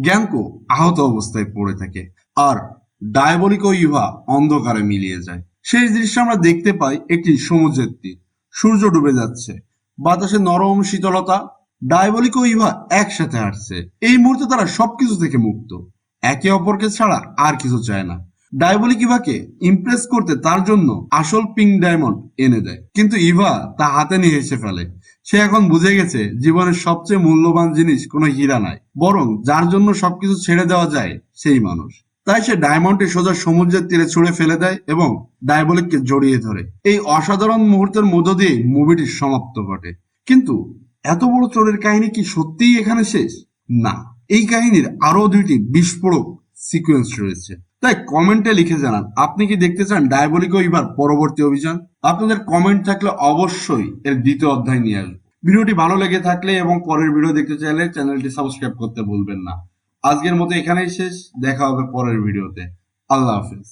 গ্যাংকো আহত অবস্থায় পড়ে থাকে। আর ডায়াবলিক ও ইভা অন্ধকারে মিলিয়ে যায়। সেই দৃশ্য আমরা দেখতে পাই একটি সমুদ্রের তীর সূর্য ডুবে যাচ্ছে। বাতাসে নরম শীতলতা, ডায়াবলিক ও ইভা একসাথে হাঁটছে এই মুহূর্তে তারা সবকিছু থেকে মুক্ত। একে অপরকে ছাড়া আর কিছু চায় না। ডায়াবলিক ইভাকে ইমপ্রেস করতে তার জন্য আসল পিঙ্ক ডায়মন্ড এনে দেয়। কিন্তু ইভা তা হাতে নিয়ে এসে ফেলে। সে এখন বুঝে গেছে জীবনের সবচেয়ে মূল্যবান জিনিস কোনো হীরা নাই। বরং যার জন্য সবকিছু ছেড়ে দেওয়া যায়, সেই মানুষ। তাই সে ডায়মন্ডটি সোজা সমুদ্রের তীরে ছুঁড়ে ফেলে দেয় এবং ডায়াবলিককে জড়িয়ে ধরে। এই অসাধারণ মুহূর্তের মধ্য দিয়ে মুভিটির সমাপ্ত ঘটে। কিন্তু এত বড় চোরের কাহিনী কি সত্যিই এখানে শেষ? না। এই কাহিনীর আরও দুইটি বিস্ফোরক সিকোয়েন্স রয়েছে। তাই কমেন্টে লিখে জানান, আপনি কি দেখতে চান ডায়াবলিক এবার পরবর্তী অভিযান? আপনাদের কমেন্ট থাকলে অবশ্যই এর দ্বিতীয় অধ্যায় নিয়ে আসব। ভিডিওটি ভালো লেগে থাকলে এবং পরের ভিডিও দেখতে চাইলে চ্যানেলটি সাবস্ক্রাইব করতে ভুলবেন না। আজকের মতো এখানেই শেষ, দেখা হবে পরের ভিডিওতে আল্লাহ হাফেজ।